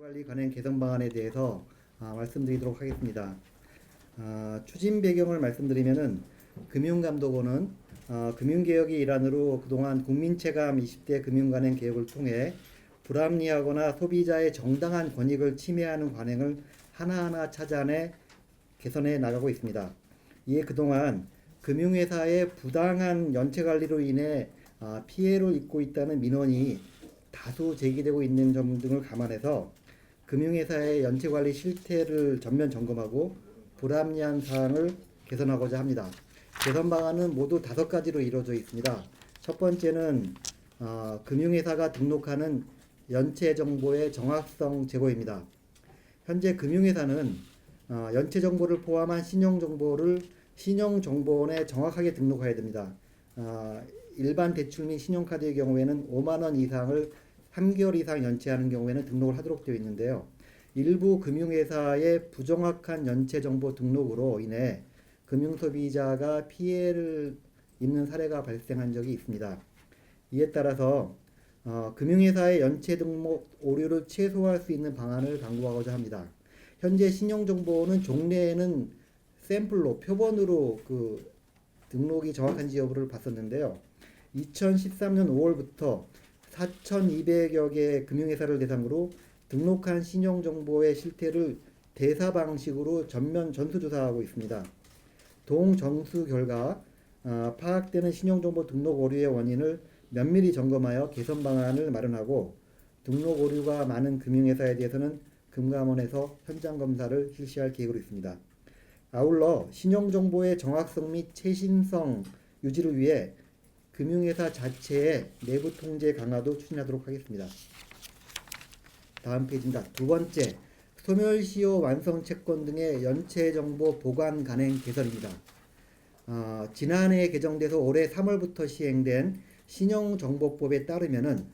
관리 관행 개선 방안에 대해서 아, 말씀드리도록 하겠습니다. 아, 추진 배경을 말씀드리면은 금융감독원은 아, 금융개혁의 일환으로 그동안 국민체감 20대 금융관행 개혁을 통해 불합리하거나 소비자의 정당한 권익을 침해하는 관행을 하나하나 찾아내 개선해 나가고 있습니다. 이에 그동안 금융회사의 부당한 연체 관리로 인해 아, 피해를 입고 있다는 민원이 다수 제기되고 있는 점 등을 감안해서 금융회사의 연체 관리 실태를 전면 점검하고 불합리한 사항을 개선하고자 합니다. 개선 방안은 모두 다섯 가지로 이루어져 있습니다. 첫 번째는 어, 금융회사가 등록하는 연체 정보의 정확성 제고입니다. 현재 금융회사는 어, 연체 정보를 포함한 신용 정보를 신용 정보원에 정확하게 등록해야 됩니다. 어, 일반 대출 및 신용카드의 경우에는 5만 원 이상을 3개월 이상 연체하는 경우에는 등록을 하도록 되어 있는데요. 일부 금융회사의 부정확한 연체 정보 등록으로 인해 금융소비자가 피해를 입는 사례가 발생한 적이 있습니다. 이에 따라서 어, 금융회사의 연체 등록 오류를 최소화할 수 있는 방안을 강구하고자 합니다. 현재 신용정보는 종래에는 샘플로 표본으로 그 등록이 정확한지 여부를 봤었는데요. 2013년 5월부터 4,200여 개 금융회사를 대상으로 등록한 신용정보의 실태를 대사 방식으로 전면 전수조사하고 있습니다. 동정수 결과 아, 파악되는 신용정보 등록 오류의 원인을 면밀히 점검하여 개선 방안을 마련하고 등록 오류가 많은 금융회사에 대해서는 금감원에서 현장 검사를 실시할 계획으로 있습니다. 아울러 신용정보의 정확성 및 최신성 유지를 위해 금융회사 자체의 내부 통제 강화도 추진하도록 하겠습니다. 다음 페이지입니다. 두 번째, 소멸시효 완성 채권 등의 연체 정보 보관 간행 개선입니다. 어, 지난해 개정돼서 올해 3월부터 시행된 신용정보법에 따르면은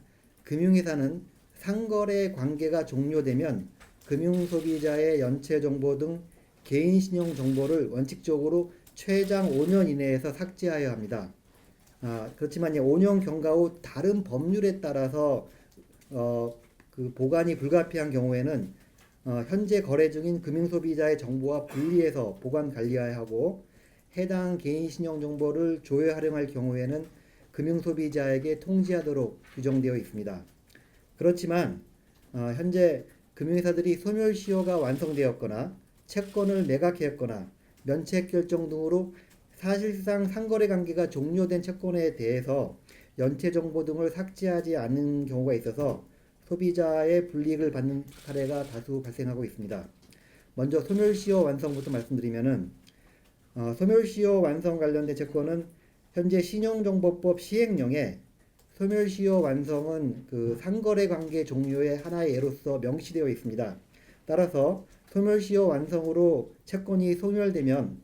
금융회사는 상거래 관계가 종료되면 금융소비자의 연체 정보 등 개인 신용 정보를 원칙적으로 최장 5년 이내에서 삭제하여야 합니다. 아, 그렇지만 5년 경과 후 다른 법률에 따라서 어, 그 보관이 불가피한 경우에는 어, 현재 거래 중인 금융소비자의 정보와 분리해서 보관 관리해야 하고 해당 개인 신용 정보를 조회 활용할 경우에는 금융소비자에게 통지하도록 규정되어 있습니다. 그렇지만 어, 현재 금융회사들이 소멸시효가 완성되었거나 채권을 매각했거나 면책 결정 등으로 사실상 상거래 관계가 종료된 채권에 대해서 연체 정보 등을 삭제하지 않는 경우가 있어서 소비자의 불이익을 받는 사례가 다수 발생하고 있습니다. 먼저 소멸시효 완성부터 말씀드리면은 어, 소멸시효 완성 관련된 채권은 현재 신용정보법 시행령에 소멸시효 완성은 그 상거래 관계 종료의 하나의 예로서 명시되어 있습니다. 따라서 소멸시효 완성으로 채권이 소멸되면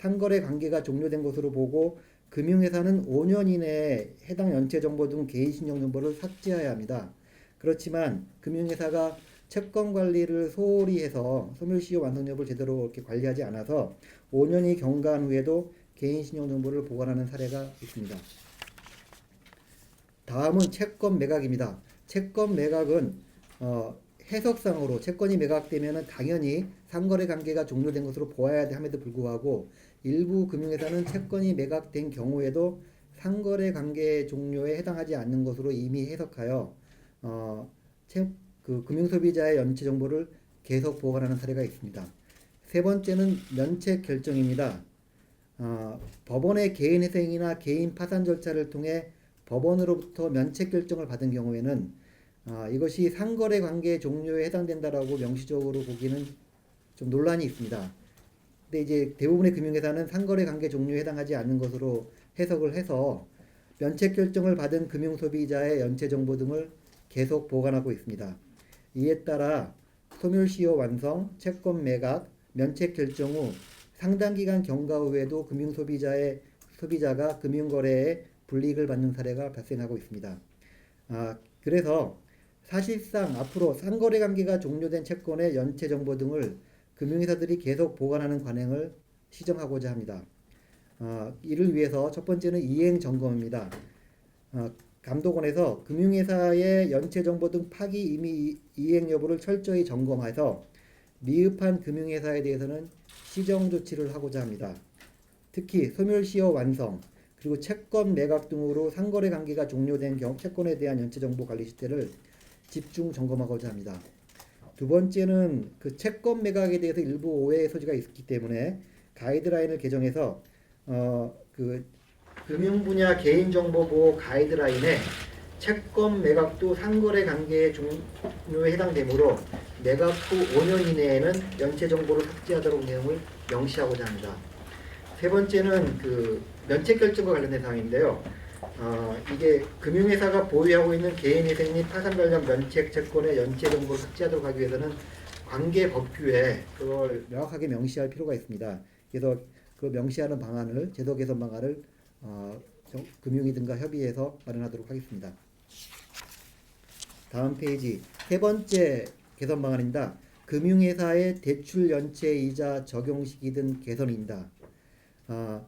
상거래 관계가 종료된 것으로 보고 금융회사는 5년 이내에 해당 연체 정보 등 개인 신용 정보를 삭제해야 합니다. 그렇지만 금융회사가 채권 관리를 소홀히 해서 소멸시효 완성 여부를 제대로 이렇게 관리하지 않아서 5년이 경과한 후에도 개인 신용 정보를 보관하는 사례가 있습니다. 다음은 채권 매각입니다. 채권 매각은 어, 해석상으로 채권이 매각되면 당연히 상거래 관계가 종료된 것으로 보아야 함에도 불구하고 일부 금융회사는 채권이 매각된 경우에도 상거래 관계 종료에 해당하지 않는 것으로 이미 해석하여 어, 채, 그 금융소비자의 연체 정보를 계속 보관하는 사례가 있습니다. 세 번째는 면책 결정입니다. 어, 법원의 개인 회생이나 개인 파산 절차를 통해 법원으로부터 면책 결정을 받은 경우에는 아, 이것이 상거래 관계 종료에 해당된다라고 명시적으로 보기는 좀 논란이 있습니다. 근데 이제 대부분의 금융회사는 상거래 관계 종료에 해당하지 않는 것으로 해석을 해서 면책 결정을 받은 금융 소비자의 연체 정보 등을 계속 보관하고 있습니다. 이에 따라 소멸 시효 완성, 채권 매각, 면책 결정 후 상당 기간 경과 후에도 금융 소비자의 소비자가 금융 거래에 불이익을 받는 사례가 발생하고 있습니다. 아, 그래서 사실상 앞으로 상거래 관계가 종료된 채권의 연체 정보 등을 금융회사들이 계속 보관하는 관행을 시정하고자 합니다. 아, 이를 위해서 첫 번째는 이행 점검입니다. 아, 감독원에서 금융회사의 연체 정보 등 파기 임의 이- 이행 여부를 철저히 점검해서 미흡한 금융회사에 대해서는 시정 조치를 하고자 합니다. 특히 소멸시효 완성 그리고 채권 매각 등으로 상거래 관계가 종료된 경우 채권에 대한 연체 정보 관리 시태를 집중 점검하고자 합니다. 두 번째는 그 채권 매각에 대해서 일부 오해의 소지가 있기 때문에 가이드라인을 개정해서 어 그 금융 분야 개인 정보 보호 가이드라인에 채권 매각도 상거래 관계의 종료에 해당되므로 매각 후 5년 이내에는 연체 정보를 삭제하도록 내용을 명시하고자 합니다. 세 번째는 그 면책 결정과 관련된 사항인데요. 어, 이게 금융회사가 보유하고 있는 개인회생 및 파산 관련 면책 채권의 연체 정보를 삭제하도록 하기 위해서는 관계 법규에 그걸 명확하게 명시할 필요가 있습니다. 그래서 그 명시하는 방안을 제도 개선 방안을 어, 정- 금융위 등과 협의해서 마련하도록 하겠습니다. 다음 페이지 세 번째 개선 방안입니다. 금융회사의 대출 연체 이자 적용 시기 등 개선입니다. 아,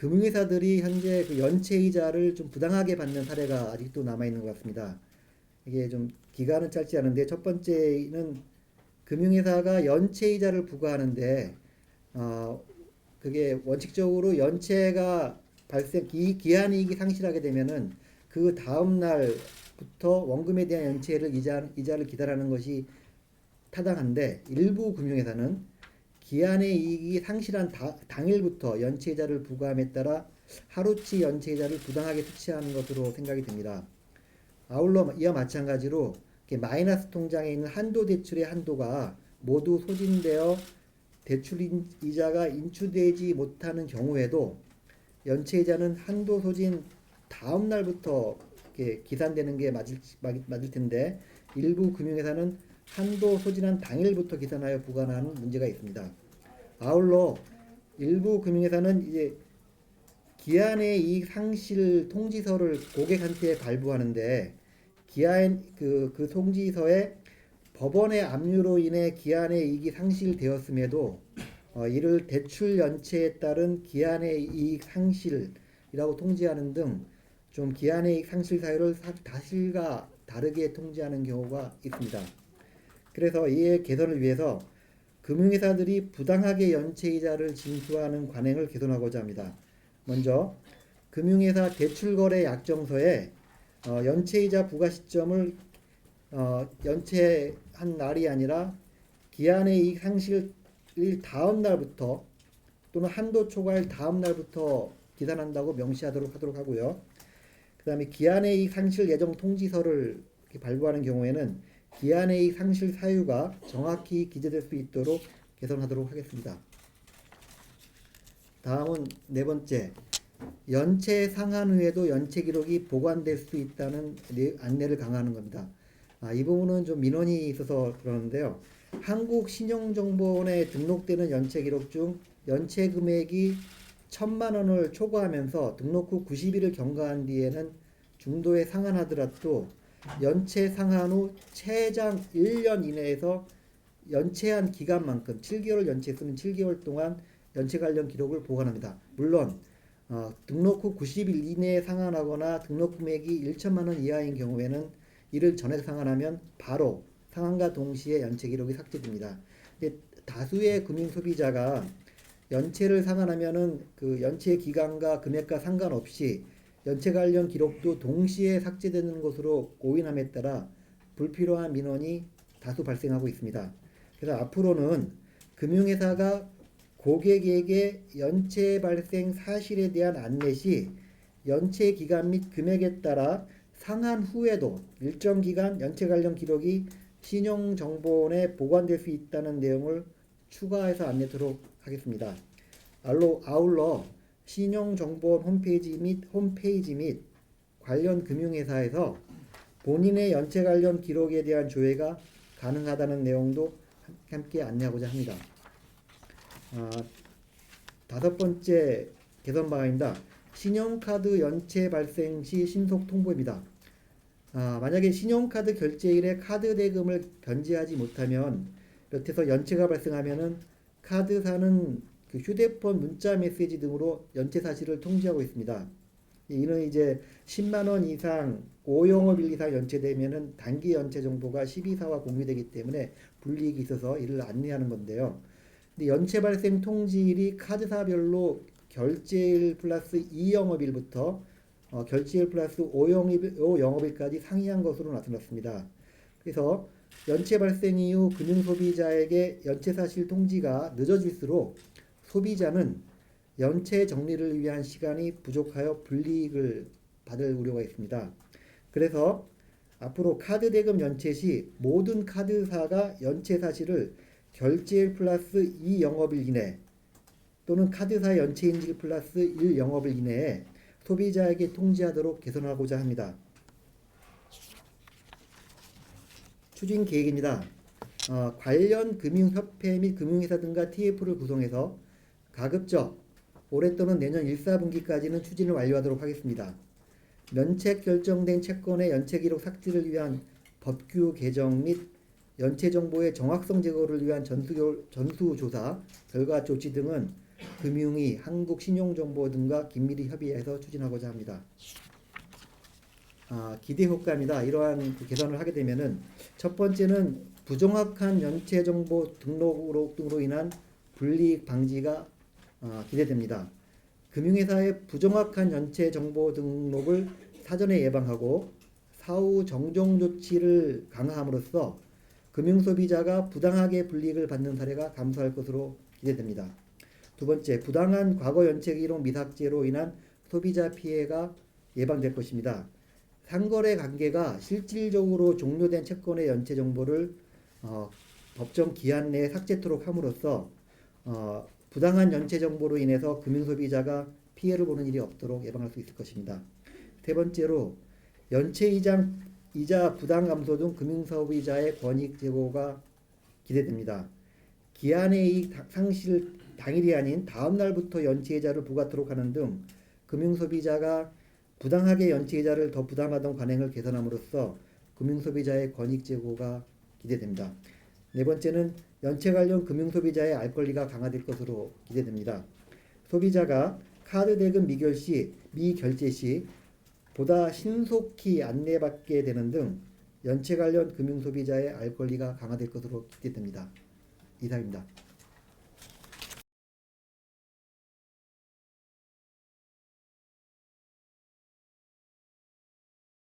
금융회사들이 현재 그 연체 이자를 좀 부당하게 받는 사례가 아직도 남아 있는 것 같습니다. 이게 좀 기간은 짧지 않은데 첫 번째는 금융회사가 연체 이자를 부과하는데 어, 그게 원칙적으로 연체가 발생 기, 기한 이익이 상실하게 되면은 그 다음 날부터 원금에 대한 연체를 이자 이자를 기다라는 것이 타당한데 일부 금융회사는 기한의 이익이 상실한 다, 당일부터 연체이자를 부과함에 따라 하루치 연체이자를 부당하게 투치하는 것으로 생각이 됩니다. 아울러 이와 마찬가지로 마이너스 통장에 있는 한도 대출의 한도가 모두 소진되어 대출 인- 이자가 인출되지 못하는 경우에도 연체이자는 한도 소진 다음 날부터 기산되는 게 맞을, 맞- 맞을 텐데 일부 금융회사는 한도 소진한 당일부터 기산하여 부과하는 문제가 있습니다. 아울러 일부 금융회사는 이제 기한의 이익 상실 통지서를 고객한테 발부하는데 기한 그, 그 통지서에 법원의 압류로 인해 기한의 이익이 상실되었음에도 어, 이를 대출 연체에 따른 기한의 이익 상실이라고 통지하는 등 좀 기한의 이익 상실 사유를 사- 사실과 다르게 통지하는 경우가 있습니다. 그래서 이의 개선을 위해서 금융회사들이 부당하게 연체이자를 징수하는 관행을 개선하고자 합니다. 먼저 금융회사 대출거래 약정서에 어, 연체이자 부과 시점을 어, 연체한 날이 아니라 기한의 이익 상실 다음 날부터 또는 한도 초과일 다음 날부터 기산한다고 명시하도록 하도록 하고요. 그 다음에 기한의 이익 상실 예정 통지서를 발부하는 경우에는 기한의 상실 사유가 정확히 기재될 수 있도록 개선하도록 하겠습니다. 다음은 네 번째 연체 상한 후에도 연체 기록이 보관될 수 있다는 내- 안내를 강화하는 겁니다. 아, 이 부분은 좀 민원이 있어서 그러는데요. 한국 신용정보원에 등록되는 연체 기록 중 연체 금액이 천만 원을 초과하면서 등록 후 90일을 경과한 뒤에는 중도에 상환하더라도 연체 상한 후 최장 1년 이내에서 연체한 기간만큼 7개월 연체했으면 7개월 동안 연체 관련 기록을 보관합니다. 물론 어, 등록 후 90일 이내에 상환하거나 등록 금액이 1천만 원 이하인 경우에는 이를 전에 상환하면 바로 상환과 동시에 연체 기록이 삭제됩니다. 근데 다수의 금융 소비자가 연체를 상환하면은 그 연체 기간과 금액과 상관없이 연체 관련 기록도 동시에 삭제되는 것으로 오인함에 따라 불필요한 민원이 다수 발생하고 있습니다. 그래서 앞으로는 금융회사가 고객에게 연체 발생 사실에 대한 안내 시 연체 기간 및 금액에 따라 상한 후에도 일정 기간 연체 관련 기록이 신용정보원에 보관될 수 있다는 내용을 추가해서 안내토록 하겠습니다. 알로 아울러 신용정보원 홈페이지 및 홈페이지 및 관련 금융회사에서 본인의 연체 관련 기록에 대한 조회가 가능하다는 내용도 함께 안내하고자 합니다. 아, 다섯 번째 개선 방안입니다. 신용카드 연체 발생 시 신속 통보입니다. 아, 만약에 신용카드 결제일에 카드 대금을 변제하지 못하면 여태서 연체가 발생하면은 카드사는 그 휴대폰 문자 메시지 등으로 연체 사실을 통지하고 있습니다. 이는 이제 10만 원 이상 5영업일 이상 연체되면은 단기 연체 정보가 12사와 공유되기 때문에 불이익이 있어서 이를 안내하는 건데요. 근데 연체 발생 통지일이 카드사별로 결제일 플러스 2영업일부터 어, 결제일 플러스 5영업일, 5영업일까지 상이한 것으로 나타났습니다. 그래서 연체 발생 이후 금융소비자에게 연체 사실 통지가 늦어질수록 소비자는 연체 정리를 위한 시간이 부족하여 불이익을 받을 우려가 있습니다. 그래서 앞으로 카드 대금 연체 시 모든 카드사가 연체 사실을 결제일 플러스 2 영업일 이내 또는 카드사 연체 인질 플러스 1 영업일 이내에 소비자에게 통지하도록 개선하고자 합니다. 추진 계획입니다. 어, 관련 금융협회 및 금융회사 등과 TF를 구성해서 가급적 올해 또는 내년 1, 4분기까지는 추진을 완료하도록 하겠습니다. 면책 결정된 채권의 연체 기록 삭제를 위한 법규 개정 및 연체 정보의 정확성 제거를 위한 전수, 전수조사, 결과 조치 등은 금융위, 한국신용정보 등과 긴밀히 협의해서 추진하고자 합니다. 아, 기대 효과입니다. 이러한 그 개선을 하게 되면은 첫 번째는 부정확한 연체 정보 등록으로 등으로 인한 불이익 방지가 아, 기대됩니다. 금융회사의 부정확한 연체 정보 등록을 사전에 예방하고 사후 정정 조치를 강화함으로써 금융 소비자가 부당하게 불이익을 받는 사례가 감소할 것으로 기대됩니다. 두 번째, 부당한 과거 연체 기록 미삭제로 인한 소비자 피해가 예방될 것입니다. 상거래 관계가 실질적으로 종료된 채권의 연체 정보를 어, 법정 기한 내에 삭제토록 함으로써 어, 부당한 연체 정보로 인해서 금융 소비자가 피해를 보는 일이 없도록 예방할 수 있을 것입니다. 세 번째로 연체 이자, 이자 부당 감소 등 금융 소비자의 권익 제고가 기대됩니다. 기한의 이익 상실 당일이 아닌 다음 날부터 연체 이자를 부과토록 하는 등 금융 소비자가 부당하게 연체 이자를 더 부담하던 관행을 개선함으로써 금융 소비자의 권익 제고가 기대됩니다. 네 번째는 연체 관련 금융 소비자의 알 권리가 강화될 것으로 기대됩니다. 소비자가 카드 대금 미결 시, 미결제 시 보다 신속히 안내받게 되는 등 연체 관련 금융 소비자의 알 권리가 강화될 것으로 기대됩니다. 이상입니다.